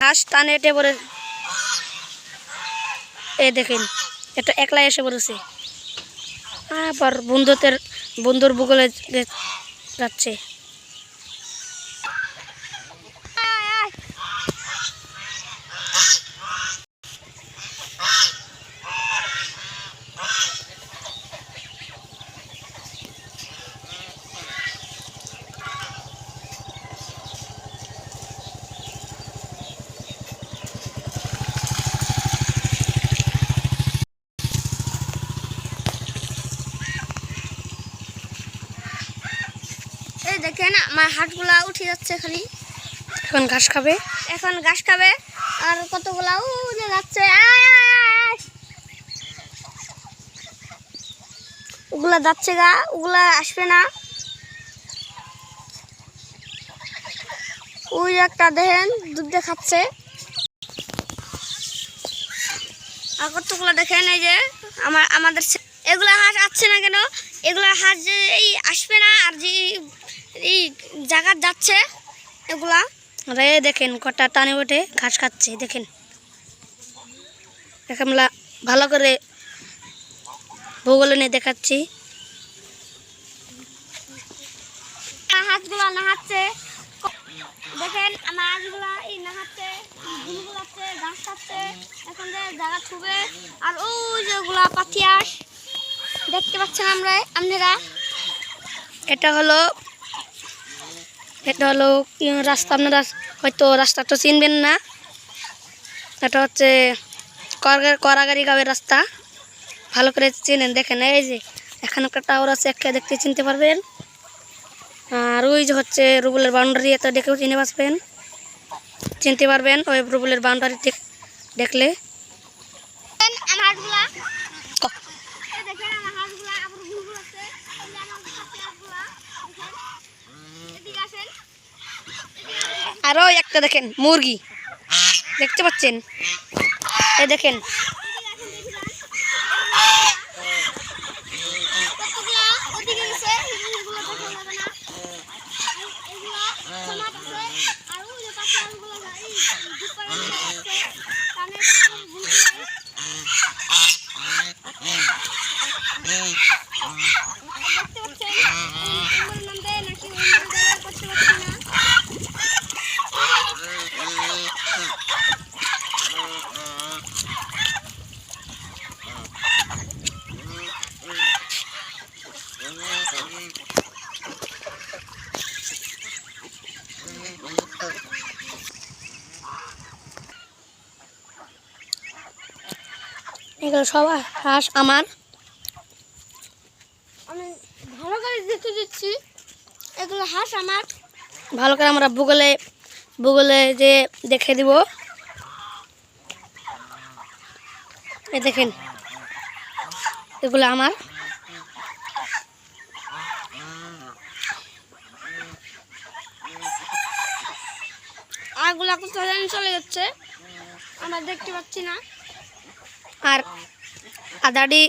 হাঁস টানে এটে পড়ে এ দেখেন এটা একলা এসে পড়েছে। আবার বন্ধুদের, বন্ধুর বুকলে যাচ্ছে এই দেখেন আমার হাটগুলা উঠে যাচ্ছে খালি। এখন ঘাস খাবে? এখন ঘাস খাবে আর কতগুলা উড়ে যাচ্ছে। ওগুলা যাচ্ছে গা ওগুলা আসবে না। ওই একটা দেখেন দুধ দিয়ে খাচ্ছে। আর কতগুলো দেখেন এই যে আমার আমাদের এগুলা হাঁস আসছে না কেন? এগুলা হাঁস যে এই আসবে না আর যে এই জায়গা যাচ্ছে এগুলা। রে দেখেন কটা টানে ওঠে ঘাস খাচ্ছে দেখেন। আমরা ভালো করে ভূগোলে নিয়ে দেখাচ্ছি। হাঁসগুলো নাহাচ্ছে দেখেন আমার এই নাহাচ্ছে গুলগুলাচ্ছে ঘাস খাচ্ছে। এখন যে জায়গা ছুবে আর ওই যে ওগুলা পাখি হাঁস দেখতে পাচ্ছেন আমরা আপনারা এটা হলো এটা হলো রাস্তা? আপনারা হয়তো রাস্তাটা চিনবেন না। এটা হচ্ছে করাগারি গাঁয়ের রাস্তা। ভালো করে চিনেন, দেখেন, এই যে এখানে একটা টাওয়ার আছে একটা দেখতে চিনতে পারবেন। আর ওই যে হচ্ছে রুবুলের বাউন্ডারি এত দেখেও চিনে বাসবেন চিনতে পারবেন, ওই রুবুলের বাউন্ডারি দেখলে দেখেন আমার হাঁসগুলা এই দেখেন আমার হাঁসগুলা আবার গুলগুলাচ্ছে এই যে আমার পাখি হাঁসগুলা দেখেন এদিকে আসেন আর একটা দেখেন মুরগি। দেখতে পাচ্ছেন? এ দেখেন ওদিকে গেছে এগুলো দেখা যাবে না এগুলা সমাজ আছে আর ওই যে পাখি হাঁসগুলো এই দুধ পাড়ে নিয়ে যাচ্ছে কানে গুলগুলা দেখতে পাচ্ছেন এগুলোর নাম দেয় নাকি অন্য জায়গায় করতে পারছি না এগুলো সব হাঁস আমার? আমি ভালো করে দেখতে দিচ্ছি। এগুলো হাঁস আমার। ভালো করে আমরা ভূগোলে ভূগোলে যে দেখে দিব। এই দেখেন এগুলো আমার। কোথায় জানি চলে যাচ্ছে। আমরা দেখতে পাচ্ছি না। আর আদাডি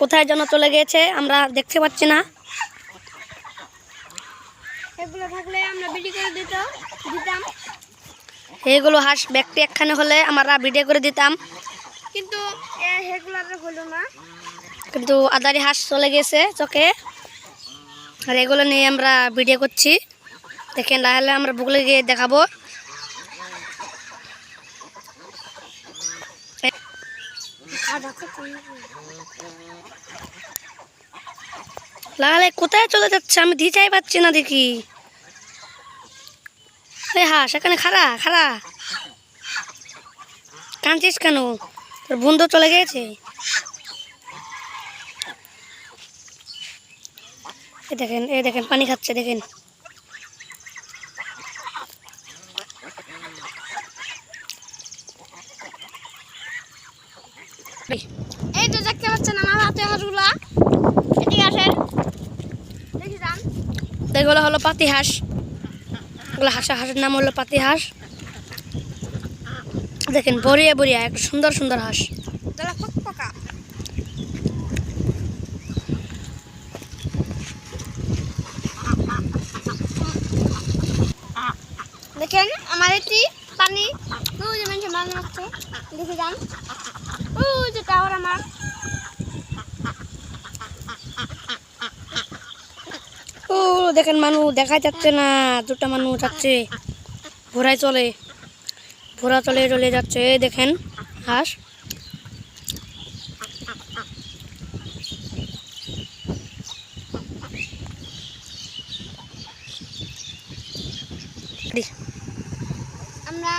কোথায় যেন চলে গিয়েছে আমরা দেখতে পাচ্ছি না। এগুলো থাকলে আমরা বিক্রি করে দিত দিতাম। এইগুলো হাঁস ব্যক্তি একখানে হলে আমরা ভিডিও করে দিতাম। কিন্তু সেগুলো হলো না। কিন্তু আদারি হাঁস চলে গেছে চোখে। আর এগুলো নিয়ে আমরা ভিডিও করছি। দেখেন তাহলে আমরা ভূগোলে গিয়ে দেখাবো। আর লাগালে কোথায় চলে যাচ্ছে? আমি দিচাই পাচ্ছি না দেখি। এই হাঁস, এখানে খারা খারা কাঁদছিস কেন? তোর বন্ধু চলে গিয়েছে? এই দেখেন এই দেখেন, পানি খাচ্ছে, দেখেন। এই তো দেখতে পাচ্ছেন আমার হাতে হাঁসগুলা এদিকে আসেন। দেখি যান। এগুলো হলো পাতি হাঁস এগুলো হাঁসা হাঁসের নাম হলো পাতি হাঁস দেখেন বড়িয়া বড়িয়া একটা সুন্দর সুন্দর হাঁস। দেখেন আমার এটি পানি। দেখে যান। ও দেখেন মানুষ দেখা যাচ্ছে না দুটা মানুষ যাচ্ছে। ঘোড়ায় চলে ঘোড়া চলে চলে যাচ্ছে এই দেখেন হাঁস। আমরা